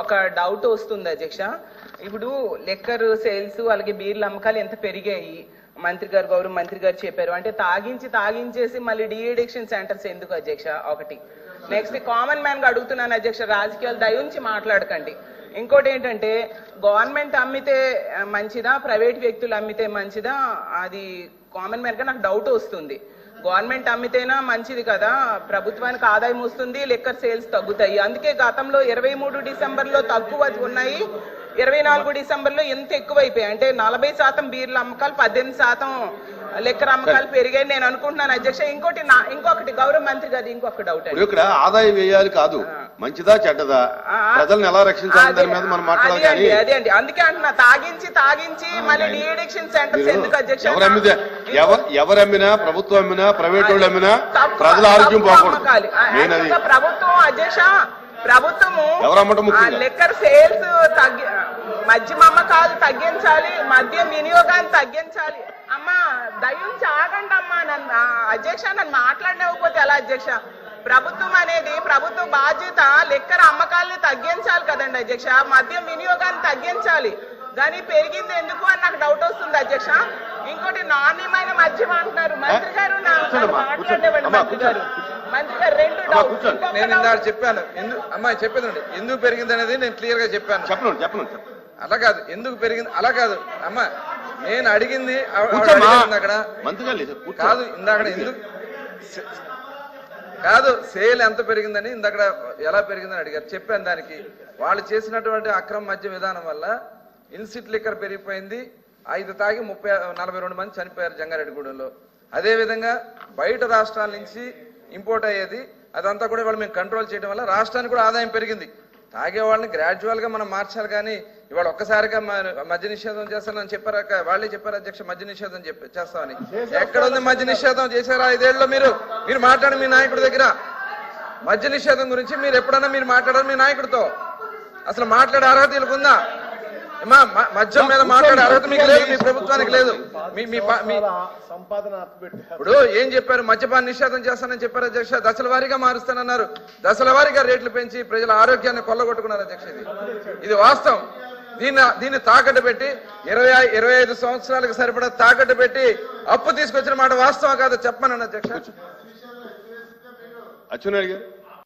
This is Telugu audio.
ఒక డౌట్ వస్తుంది అధ్యక్ష. ఇప్పుడు లెక్కర్ సేల్స్ అలాగే బీర్ల అమ్మకాలు ఎంత పెరిగాయి? మంత్రి గారు గౌరవ మంత్రి గారు చెప్పారు. అంటే తాగించి తాగించేసి మళ్ళీ డీఎడిక్షన్ సెంటర్స్ ఎందుకు అధ్యక్ష? ఒకటి. నెక్స్ట్ కామన్ మ్యాన్గా అడుగుతున్నాను అధ్యక్ష. రాజకీయాలు దయించి మాట్లాడకండి. ఇంకోటి ఏంటంటే గవర్నమెంట్ అమ్మితే మంచిదా? ప్రైవేట్ వ్యక్తులు అమ్మితే మంచిదా? అది కామన్ మ్యాన్గా నాకు డౌట్ వస్తుంది. గవర్నమెంట్ అమ్మితేనా మంచిది కదా? ప్రభుత్వానికి ఆదాయం వస్తుంది లెక్కర్ సేల్స్ తగ్గుతాయి. అందుకే గతంలో ఇరవై మూడు డిసెంబర్లో తక్కువ ఉన్నాయి. ఇరవై నాలుగు డిసెంబర్లో ఎంత ఎక్కువైపోయాయి? అంటే నలభై శాతం బీర్ల అమ్మకాలు పద్దెనిమిది శాతం లెక్కర్ అమ్మకాలు పెరిగాయి నేను అనుకుంటున్నాను. అధ్యక్ష ఇంకోటి నా ఇంకొకటి గౌరవ మంత్రి గారు ఇంకొక డౌట్ ఇక్కడ ఆదాయం వేయాలి కాదు. మంచిదా చెడ్డదా? ప్రజల్ని ఎలా రక్షించాలి దాని మీద మనం మాట్లాడాలి అదే కానీ అండి అదే అండి. అందుకే అంటున్నా తాగించి తాగించి మళ్ళీ డీఎడిక్షన్ సెంటర్స్ ఎందుకు అధ్యక్ష ఎవరు అమ్మితే ఎవరు ఎవరు అమ్మినా ప్రభుత్వం అమ్మినా ప్రైవేట్ వాళ్ళు అమ్మినా ప్రజల ఆరోగ్యం పోకూడదు యాక్చువల్గా ప్రభుత్వం అధ్యక్ష ప్రభుత్వము? లెక్కర్ సేల్స్ తగ్గి మద్యం అమ్మకాలు తగ్గించాలి మద్యం వినియోగాన్ని తగ్గించాలి. అమ్మా దయించి ఆగండి అమ్మా నన్ను అధ్యక్ష నన్ను మాట్లాడలేకపోతే ఎలా అధ్యక్ష? ప్రభుత్వం అనేది ప్రభుత్వ బాధ్యత లెక్కర్ అమ్మకాలని తగ్గించాలి కదండి అధ్యక్ష. మద్యం వినియోగాన్ని తగ్గించాలి. కానీ పెరిగింది ఎందుకు అని నాకు డౌట్ వస్తుంది అధ్యక్ష. ఇంకోటి నాణ్యమైన మద్యం అంటున్నారు. మంత్రి గారు మాట్లాడేవాడు అమ్మా, మంత్రి గారు. మంత్రి గారు రెండు డౌట్ నేను. ఇందాక చెప్పాను. ఎందుకు అమ్మాయి చెప్పేదండి. ఎందుకు పెరిగింది అనేది నేను క్లియర్గా చెప్పాను. చెప్పను చెప్పను. అలా కాదు. ఎందుకు పెరిగింది? అలా కాదు. అమ్మా నేను అడిగింది అక్కడ. కాదు ఇందాక ఎందుకు? కాదు సేల్ ఎంత పెరిగిందని ఇందక్కడ ఎలా పెరిగిందని అడిగారు. చెప్పాను దానికి. వాళ్ళు చేసినటువంటి అక్రమ మద్య విధానం వల్ల ఇన్సిట్ లిక్కర్ పెరిగిపోయింది. ఐదు తాగి ముప్పై నలభై రెండు మంది చనిపోయారు జంగారెడ్డిగూడెంలో. అదేవిధంగా బయట రాష్ట్రాల నుంచి ఇంపోర్ట్ అయ్యేది. అదంతా కూడా వాళ్ళు మేము కంట్రోల్ చేయడం వల్ల రాష్ట్రానికి కూడా ఆదాయం పెరిగింది. తాగే వాళ్ళని గ్రాడ్యువల్గా మనం మార్చాలి కానీ ఇవాళ ఒక్కసారిగా మద్య నిషేధం చేస్తానని చెప్పారు? వాళ్ళే చెప్పారు అధ్యక్ష మద్య నిషేధం చెప్పి చేస్తామని? ఎక్కడ ఉంది మద్య నిషేధం చేశారా? ఐదేళ్ళలో మీరు మీరు మాట్లాడండి మీ నాయకుడి దగ్గర. మద్య నిషేధం గురించి మీరు ఎప్పుడన్నా మీరు మాట్లాడారు మీ నాయకుడితో? అసలు మాట్లాడే అర్హత వీళ్ళకు ఉందా? మద్యం మీద మాట్లాడే అర్హత మీకు లేదు మీ ప్రభుత్వానికి లేదు. మీ సంపాదన ఇప్పుడు ఏం చెప్పారు? మద్యపాన నిషేధం చేస్తానని చెప్పారు అధ్యక్ష. దశల వారీగా మారుస్తానన్నారు. దశల వారీగా రేట్లు పెంచి ప్రజల ఆరోగ్యాన్ని కొల్లగొట్టుకున్నారు అధ్యక్ష ఇది. ఇది వాస్తవం. దీన్ని దీన్ని తాకట్టు పెట్టి ఇరవై ఇరవై ఐదు సంవత్సరాలకు సరిపడా తాకట్టు పెట్టి అప్పు తీసుకొచ్చిన మాట వాస్తవం కాదు చెప్పమనండి అధ్యక్ష. గారు